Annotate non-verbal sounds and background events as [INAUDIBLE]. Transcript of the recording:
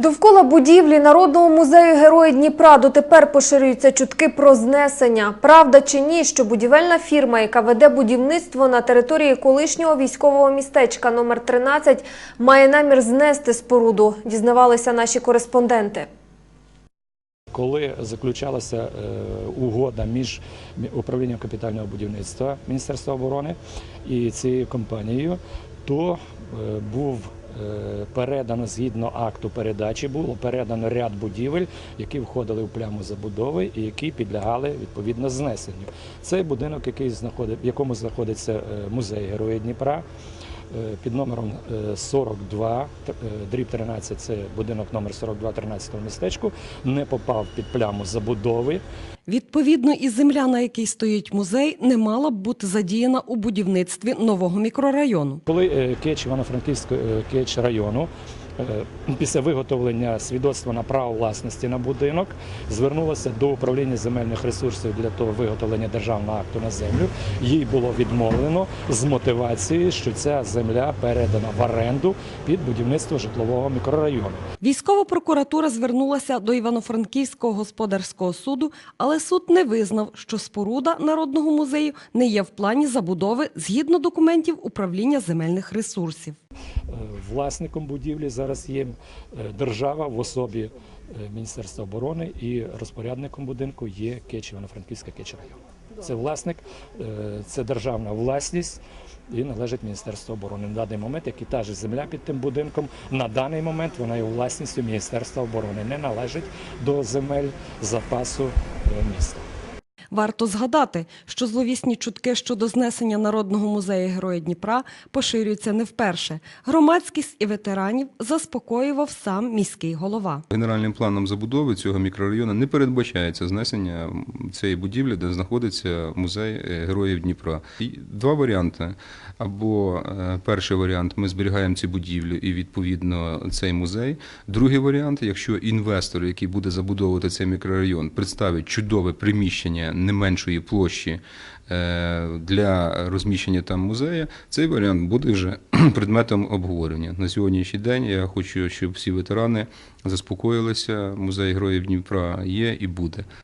Довкола будівлі Народного музею Герої Дніпра дотепер поширюються чутки про знесення. Правда чи ні, що будівельна фірма, яка веде будівництво на території колишнього військового містечка номер 13, має намір знести споруду, дізнавалися наші кореспонденти. Коли заключалася е, угода між управлінням капітального будівництва Міністерства оборони і цією компанією, то е, був передано згідно акту передачі, було передано ряд будівель, які входили в пляму забудови і які підлягали відповідно знесенню. Цей будинок, який в якому знаходиться е, музей Героїв Дніпра. Е, Під номером е, 42, т- е, дріб 13, це будинок номер 42 13 містечку, не попав під пляму забудови. Відповідно, і земля, на якій стоїть музей, не мала б бути задіяна у будівництві нового мікрорайону. Коли е, Кеч Івано-Франківського е, Кеч району е, після виготовлення свідоцтва на право власності на будинок звернулася до управління земельних ресурсів для того виготовлення державного акту на землю. Їй було відмовлено з мотивацією, що ця земля передана в оренду під будівництво житлового мікрорайону. Військова прокуратура звернулася до Івано-Франківського господарського суду, але суд не визнав, що споруда народного музею не є в плані забудови згідно документів управління земельних ресурсів. Е, Власником будівлі зараз є е, держава в особі е, Міністерства оборони і розпорядником будинку є Кеч Івано-Франківська Кеч. Це власник, це державна власність і належить Міністерству оборони. На даний момент, як і та ж земля під тим будинком, на даний момент вона є власністю Міністерства оборони, не належить до земель запасу міста. Варто згадати, що зловісні чутки щодо знесення народного музею Героя Дніпра поширюються не вперше. Громадськість і ветеранів заспокоював сам міський голова. Генеральним планом забудови цього мікрорайону не передбачається знесення цієї будівлі, де знаходиться музей е, Героїв Дніпра. Два варіанти. Або е, перший варіант ми зберігаємо ці будівлі і відповідно цей музей. Другий варіант, якщо інвестор, який буде забудовувати цей мікрорайон, представить чудове приміщення не меншої площі е, для розміщення там музею, цей варіант буде вже [CLEARS THROAT] предметом обговорення. На сьогоднішній день я хочу, щоб всі ветерани заспокоїлися. Музей Героїв Дніпра є і буде.